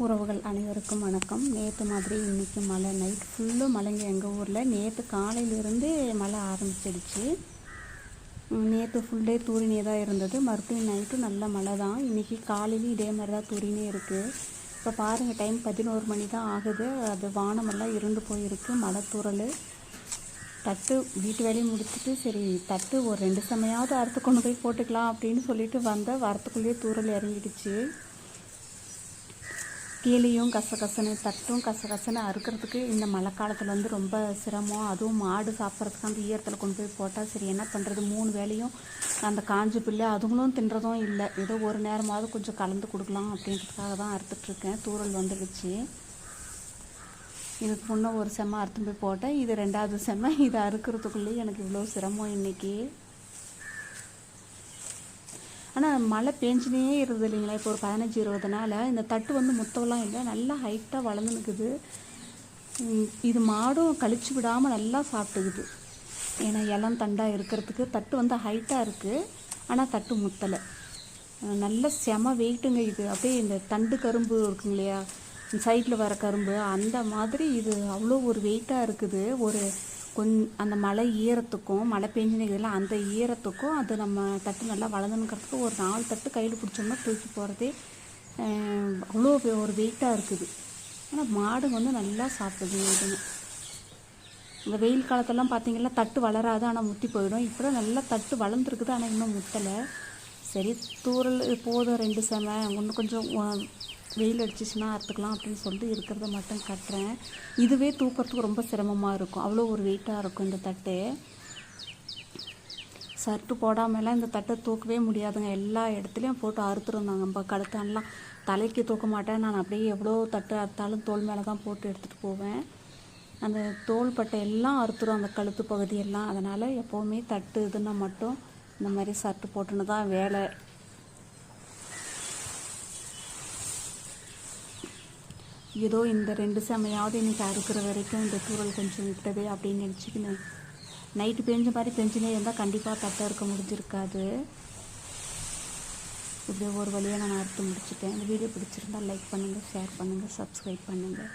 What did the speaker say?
உறவுகள் அனைவருக்கும் வணக்கம். நேற்று மாதிரி இன்றைக்கி மழை நைட் ஃபுல்லும் மழைங்க எங்கள் ஊரில். நேற்று காலையிலேருந்து மழை ஆரம்பிச்சிடுச்சு. நேற்று ஃபுல் டே தூரினே தான் இருந்தது. மறுபடியும் நைட்டு நல்ல மழை தான். இன்றைக்கி காலையிலையும் இதே மாதிரி தான் தூரினே இருக்குது இப்போ பாருங்கள் டைம் பதினோரு மணி தான் ஆகுது. அது வானமெல்லாம் இருந்து போயிருக்கு. மழை தூரல் தட்டு வீட்டு வேலையை முடிச்சுட்டு சரி தட்டு ஒரு ரெண்டு சமையாவது அறுத்து கொண்டு போய் போட்டுக்கலாம் அப்படின்னு சொல்லிட்டு வந்த வரத்துக்குள்ளேயே தூரல் இறங்கிடுச்சு. கீழேயும் கசகசன்னு தட்டும் கசகசன்னு அறுக்கிறதுக்கு இந்த மழை காலத்தில் வந்து ரொம்ப சிரமம். அதுவும் மாடு சாப்பிட்றதுக்கு அந்த ஈரத்தில் கொண்டு போய் போட்டால் சரி என்ன பண்ணுறது மூணு வேலையும் அந்த காஞ்ச பிள்ளை அதுங்களும் தின்றதும் இல்லை. ஏதோ ஒரு நேரமாவது கொஞ்சம் கலந்து கொடுக்கலாம் அப்படின்றதுக்காக தான் அறுத்துட்ருக்கேன் தூரல் வந்துடுச்சு. இதுக்கு முன்னே ஒரு செம்ம அறுத்து போய் போட்டேன். இது ரெண்டாவது செம்மை. இதை அறுக்கிறதுக்குள்ளேயே எனக்கு இவ்வளோ சிரமம் இன்றைக்கி ஆனால் மழை பேஞ்சினே இருந்தது இல்லைங்களா? இப்போ ஒரு பதினஞ்சு இருபது நாள் இந்த தட்டு வந்து முத்தவெல்லாம் இல்லை. நல்லா ஹைட்டாக வளர்ந்து நிற்குது இது மாடும் கழிச்சு விடாமல் நல்லா சாப்பிட்டுக்குது. ஏன்னா இளம் தண்டாக இருக்கிறதுக்கு தட்டு வந்து ஹைட்டாக இருக்குது ஆனால் தட்டு முத்தலை. நல்ல செம வெயிட்டுங்க இது. அப்படியே இந்த தண்டு கரும்பு இருக்குங்க இல்லையா? சைடில் வர கரும்பு. அந்த மாதிரி இது அவ்வளோ ஒரு வெயிட்டாக இருக்குது. ஒரு கொஞ் அந்த மழை ஈரத்துக்கும் மழை பெஞ்சினதுல அந்த ஈரத்துக்கும் அது நம்ம தட்டு நல்லா வளர்ந்துங்கிறதுக்கு ஒரு நாலு தட்டு கையில் பிடிச்சோம்னா தூக்கி போகிறதே அவ்வளோ ஒரு வெயிட்டாக இருக்குது. ஆனால் மாடு வந்து நல்லா சாப்பிடுது இதுன்னு இந்த வெயில் காலத்தெல்லாம் பார்த்தீங்கன்னா தட்டு வளராது ஆனால் முத்தி போயிடும். இப்போ நல்லா தட்டு வளர்ந்துருக்குது ஆனால் இன்னும் முத்தலை. சரி தூரல் போதும் ரெண்டு செம இன்னும் கொஞ்சம் வெயில் அடிச்சிச்சுன்னா அறுத்துக்கலாம் அப்படின்னு சொல்லிட்டு இருக்கிறத மட்டும் கட்டுறேன். இதுவே தூக்கிறதுக்கு ரொம்ப சிரமமாக இருக்கும். அவ்வளோ ஒரு வெயிட்டாக இருக்கும் இந்த தட்டு. சர்ட்டு போடாமலாம் இந்த தட்டை தூக்கவே முடியாதுங்க. எல்லா இடத்துலையும் போட்டு அறுத்துருந்தாங்க. நம்ம கழுத்தானலாம் தலைக்கு தூக்க மாட்டேன். நான் அப்படியே எவ்வளோ தட்டு அறுத்தாலும் தோல் மேலே தான் போட்டு எடுத்துகிட்டு போவேன். அந்த தோல் பட்டை எல்லாம் அறுத்துரும். அந்த கழுத்து பகுதியெல்லாம். அதனால் எப்போவுமே தட்டு இதுன்னா மட்டும் இந்த மாதிரி சர்ட்டு போட்டுன்னு தான் வேலை. ஏதோ இந்த ரெண்டு செமையாவது இன்னைக்கு அறுக்கிற வரைக்கும் இந்த தூரல் கொஞ்சம் விட்டது அப்படின்னு நினச்சிக்கினேன். நைட்டு பெஞ்ச மாதிரி பெஞ்சினே இருந்தால் கண்டிப்பாக தட்டை இருக்க முடிஞ்சிருக்காது. இப்படி ஒரு வழியாக நான் அறுத்து முடிச்சுட்டேன். இந்த வீடியோ பிடிச்சிருந்தால் லைக் பண்ணுங்கள் ஷேர் பண்ணுங்கள் சப்ஸ்கிரைப் பண்ணுங்கள்